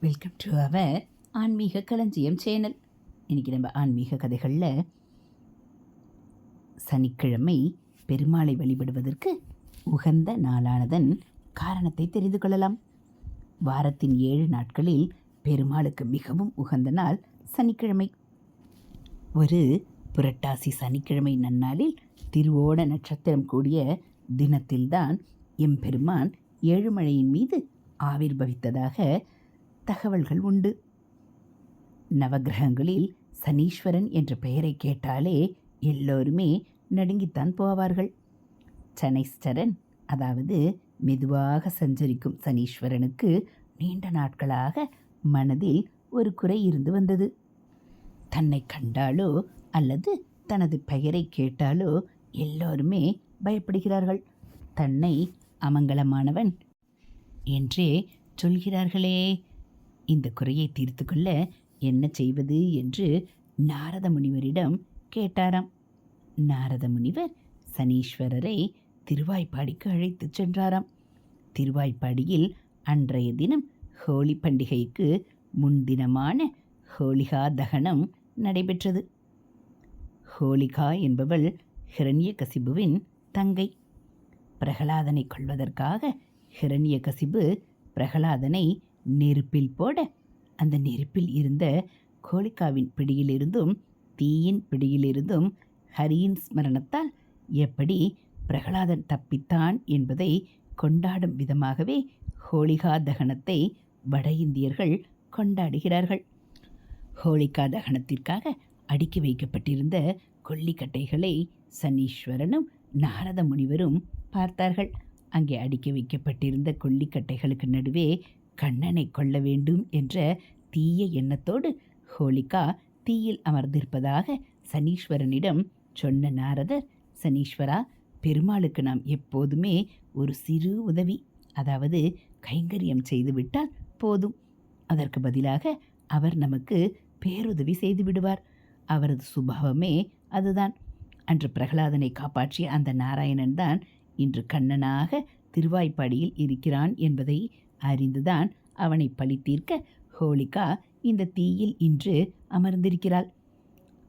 Welcome to our ஆன்மீக களஞ்சியம் channel இன்றைக்கி நம்ம ஆன்மீக கதைகளில் சனிக்கிழமை பெருமாளை வழிபடுவதற்கு உகந்த நாளானதன் காரணத்தை தெரிந்து கொள்ளலாம். வாரத்தின் ஏழு நாட்களில் பெருமாளுக்கு மிகவும் உகந்த நாள் சனிக்கிழமை. ஒரு புரட்டாசி சனிக்கிழமை நன்னாளில் திருவோண நட்சத்திரம் கூடிய தினத்தில்தான் எம்பெருமான் ஏழுமலையின் மீது ஆவிர்பவித்ததாக தகவல்கள் உண்டு. நவகிரகங்களில் சனீஸ்வரன் என்ற பெயரை கேட்டாலே எல்லோருமே நடுங்கித்தான் போவார்கள். சனைஸ்வரன் அதாவது மெதுவாக சஞ்சரிக்கும் சனீஸ்வரனுக்கு நீண்ட நாட்களாக மனதில் ஒரு குறை இருந்து வந்தது. தன்னை கண்டாலோ அல்லது தனது பெயரை கேட்டாலோ எல்லோருமே பயப்படுகிறார்கள். தன்னை அமங்கலமானவன் என்றே சொல்கிறார்களே. இந்த குறையை தீர்த்து கொள்ள என்ன செய்வது என்று நாரத முனிவரிடம் கேட்டாராம். நாரத முனிவர் சனீஸ்வரரை திருவாய்ப்பாடிக்கு அழைத்துச் சென்றாராம். திருவாய்ப்பாடியில் அன்றைய தினம் ஹோலி பண்டிகைக்கு முன்தினமான ஹோலிகா தகனம் நடைபெற்றது. ஹோலிகா என்பவள் ஹிரண்யகசிபுவின் தங்கை. பிரகலாதனை கொள்வதற்காக ஹிரண்யகசிபு பிரகலாதனை நெருப்பில் போட அந்த நெருப்பில் இருந்த கோலிகாவின் பிடியிலிருந்தும் தீயின் பிடியிலிருந்தும் ஹரியின் ஸ்மரணத்தால் எப்படி பிரகலாதன் தப்பித்தான் என்பதை கொண்டாடும் விதமாகவே ஹோலிகா தகனத்தை வட இந்தியர்கள் கொண்டாடுகிறார்கள். ஹோலிகா தகனத்திற்காக அடுக்கி வைக்கப்பட்டிருந்த கொல்லிக்கட்டைகளை சனீஸ்வரனும் நாரத முனிவரும் பார்த்தார்கள். அங்கே அடுக்கி வைக்கப்பட்டிருந்த கொல்லிக்கட்டைகளுக்கு நடுவே கண்ணனை கொள்ள வேண்டும் என்ற தீய எண்ணத்தோடு ஹோலிகா தீயில் அமர்ந்திருப்பதாக சனீஸ்வரனிடம் சொன்ன நாரதர் சனீஸ்வரா பெருமாளுக்கு நாம் எப்போதுமே ஒரு சிறு உதவி அதாவது கைங்கரியம் செய்துவிட்டால் போதும். அதற்கு பதிலாக அவர் நமக்கு பேருதவி செய்து விடுவார். அவரது சுபாவமே அதுதான். அன்று பிரகலாதனை காப்பாற்றிய அந்த நாராயணன் தான் இன்று கண்ணனாக திருவாய்ப்பாடியில் இருக்கிறான் என்பதை அறிந்துதான் அவனை பழி தீர்க்க ஹோலிகா இந்த தீயில் இன்று அமர்ந்திருக்கிறாள்.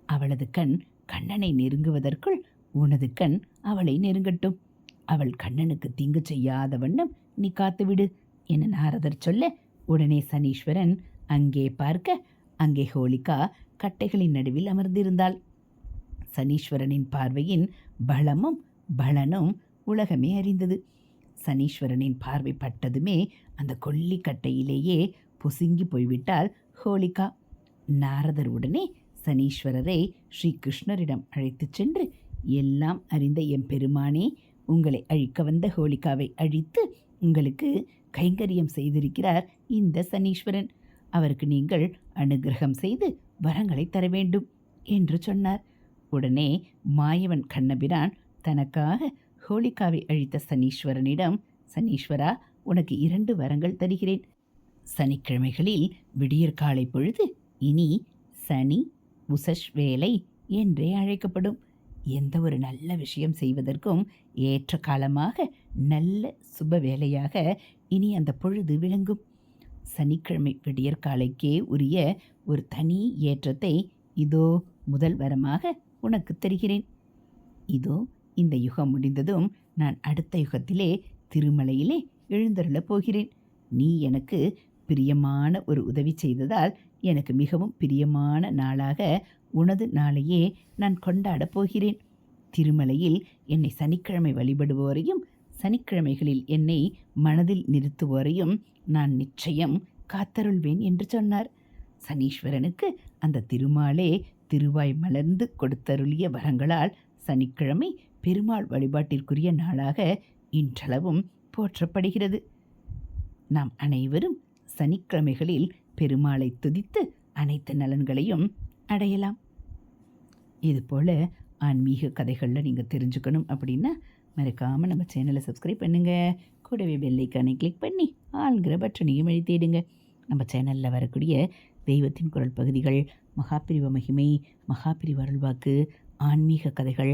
அவளது கண் கண்ணனை நெருங்குவதற்குள் உனது கண் அவளை நெருங்கட்டும். அவள் கண்ணனுக்கு தீங்கு செய்யாத வண்ணம் நீ காத்துவிடு என நாரதர் சொல்ல உடனே சனீஸ்வரன் அங்கே பார்க்க அங்கே ஹோலிகா கட்டைகளின் நடுவில் அமர்ந்திருந்தாள். சனீஸ்வரனின் பார்வையின் பலமும் பலனும் உலகமே அறிந்தது. சனீஸ்வரனின் பார்வை பட்டதுமே அந்த கொல்லிக்கட்டையிலேயே பொசுங்கி போய்விட்டால் ஹோலிகா. நாரதர் உடனே சனீஸ்வரரை ஸ்ரீகிருஷ்ணரிடம் அழைத்துச் சென்று எல்லாம் அறிந்த என் பெருமானே உங்களை அழிக்க வந்த ஹோலிகாவை அழித்து உங்களுக்கு கைங்கரியம் செய்திருக்கிறார் இந்த சனீஸ்வரன். அவருக்கு நீங்கள் அனுகிரகம் செய்து வரங்களை தர வேண்டும் என்று சொன்னார். உடனே மாயவன் கண்ணபிரான் தனக்காக ஹோலிகாவை அழித்த சனீஸ்வரனிடம் சனீஸ்வரா உனக்கு இரண்டு வரங்கள் தருகிறேன். சனிக்கிழமைகளில் விடியற்காலை பொழுது இனி சனி உசஷ் வேலை என்றே அழைக்கப்படும். எந்த ஒரு நல்ல விஷயம் செய்வதற்கும் ஏற்ற காலமாக நல்ல சுப வேலையாக இனி அந்த பொழுது விளங்கும். சனிக்கிழமை விடியற்காலைக்கே உரிய ஒரு தனி ஏற்றத்தை இதோ முதல் வரமாக உனக்கு தருகிறேன். இதோ இந்த யுகம் முடிந்ததும் நான் அடுத்த யுகத்திலே திருமலையிலே எழுந்தருளப் போகிறேன். நீ எனக்கு பிரியமான ஒரு உதவி செய்ததால் எனக்கு மிகவும் பிரியமான நாளாக உனது நாளையே நான் கொண்டாடப் போகிறேன். திருமலையில் என்னை சனிக்கிழமை வழிபடுவோரையும் சனிக்கிழமைகளில் என்னை மனதில் நிறுத்துவோரையும் நான் நிச்சயம் காத்தருள்வேன் என்று சொன்னார். சனீஸ்வரனுக்கு அந்த திருமாலே திருவாய் மலர்ந்து கொடுத்தருளிய வரங்களால் சனிக்கிழமை பெருமாள் வழிபாட்டிற்குரிய நாளாக இன்றளவும் போற்றப்படுகிறது. நாம் அனைவரும் சனிக்கிழமைகளில் பெருமாளை துதித்து அனைத்து நலன்களையும் அடையலாம். இதுபோல் ஆன்மீக கதைகளில் நீங்கள் தெரிஞ்சுக்கணும் அப்படின்னா மறக்காமல் நம்ம சேனலை சப்ஸ்கிரைப் பண்ணுங்கள் கூடவே பெல்லைக்கானை கிளிக் பண்ணி ஆளுங்கிற பட்டனையும் எழுத்திடுங்க நம்ம சேனலில் வரக்கூடிய தெய்வத்தின் குரல் பகுதிகள் மகாபிரிவ மகிமை மகாபிரிவ அருள்வாக்கு ஆன்மீக கதைகள்